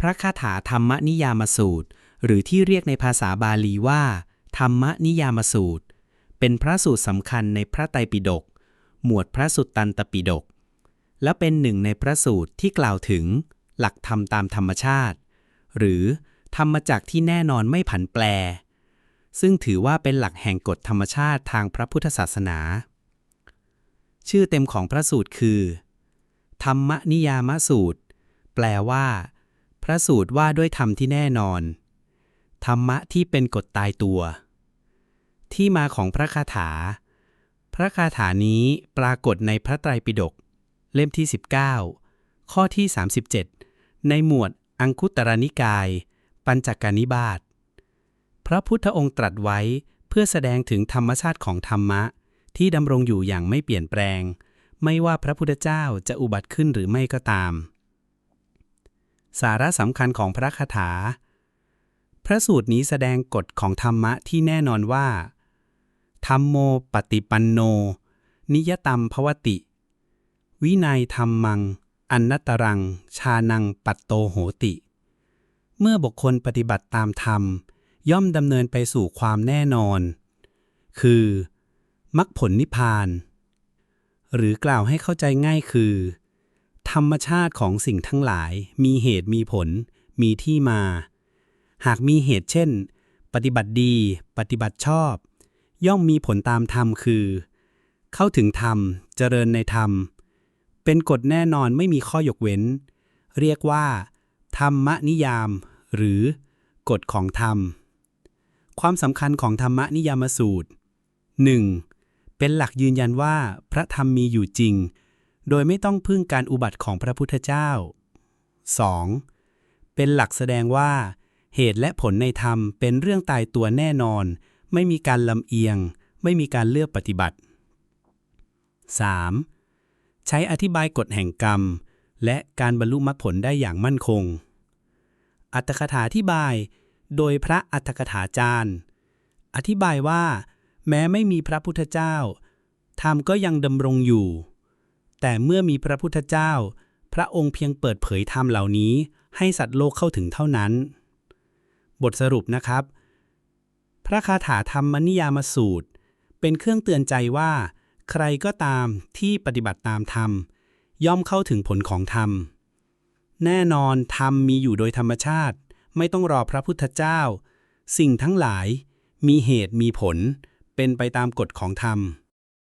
พระคาถาธรรมนิยามสูตร หรือที่เรียกในภาษาบาลีว่า ธรรมนิยามสูตร เป็นพระสูตรสำคัญในพระไตรปิฎกหมวดพระสุตตันตปิฎกและเป็นหนึ่งในพระสูตรที่กล่าวถึง หลักธรรมตามธรรมชาติ หรือธรรมจักที่แน่นอนไม่ผันแปร ซึ่งถือว่าเป็นหลักแห่งกฎธรรมชาติทางพระพุทธศาสนา ชื่อเต็มของพระสูตรคือ ธรรมนิยามสูตร แปลว่า ระสูตรว่าด้วยธรรมที่แน่นอน ธรรมะที่เป็นกฎตายตัว ที่มาของพระคาถา พระคาถานี้ปรากฏในพระไตรปิฎกเล่มที่ 19 ข้อที่ 37 ในหมวดอังคุตรนิกาย ปัญจการนิบาตพระพุทธองค์ตรัสไว้เพื่อแสดงถึงธรรมชาติของธรรมะ ที่ดำรงอยู่อย่างไม่เปลี่ยนแปลง ไม่ว่าพระพุทธเจ้าจะอุบัติขึ้นหรือไม่ก็ตาม สาระสำคัญของพระคาถา พระสูตรนี้แสดงกฎของธรรมะที่แน่นอนว่า ธรรมโมปฏิปันโน นิยตัมภวติ วินัยธรรมัง อันนตรัง ชานังปัตโตโหติ เมื่อบุคคลปฏิบัติตามธรรม ย่อมดำเนินไปสู่ความแน่นอน คือมรรคผลนิพพาน หรือกล่าวให้เข้าใจง่ายคือ ธรรมชาติของสิ่งทั้งหลาย มีเหตุมีผล มีที่มา หากมีเหตุเช่น ปฏิบัติดี ปฏิบัติชอบ ย่อมมีผลตามธรรมคือ เข้าถึงธรรม เจริญในธรรม เป็นกฎแน่นอนไม่มีข้อยกเว้น เรียกว่า ธรรมนิยาม หรือกฎของธรรม ความสำคัญของธรรมนิยามสูตร 1. เป็นหลักยืนยันว่าพระธรรมมีอยู่จริง โดยไม่ต้องพึ่งการอุบัติของพระพุทธเจ้า 2. เป็นหลักแสดงว่า เหตุและผลในธรรมเป็นเรื่องตายตัวแน่นอน ไม่มีการลำเอียง ไม่มีการเลือกปฏิบัติ 3. ใช้อธิบายกฎแห่งกรรม และการบรรลุมรรคผลได้อย่างมั่นคง อัตถกถาอธิบาย โดยพระอัตถกถาจารย์ อธิบายว่า แม้ไม่มีพระพุทธเจ้า ธรรมก็ยังดำรงอยู่ แต่เมื่อมีพระพุทธเจ้า พระองค์เพียงเปิดเผยธรรมเหล่านี้ ให้สัตว์โลกเข้าถึงเท่านั้น บทสรุปนะครับ พระคาถาธรรมนิยามสูตร เป็นเครื่องเตือนใจว่า ใครก็ตามที่ปฏิบัติตามธรรม ย่อมเข้าถึงผลของธรรม แน่นอนธรรมมีอยู่โดยธรรมชาติ ไม่ต้องรอพระพุทธเจ้า สิ่งทั้งหลายมีเหตุมีผล เป็นไปตามกฎของธรรม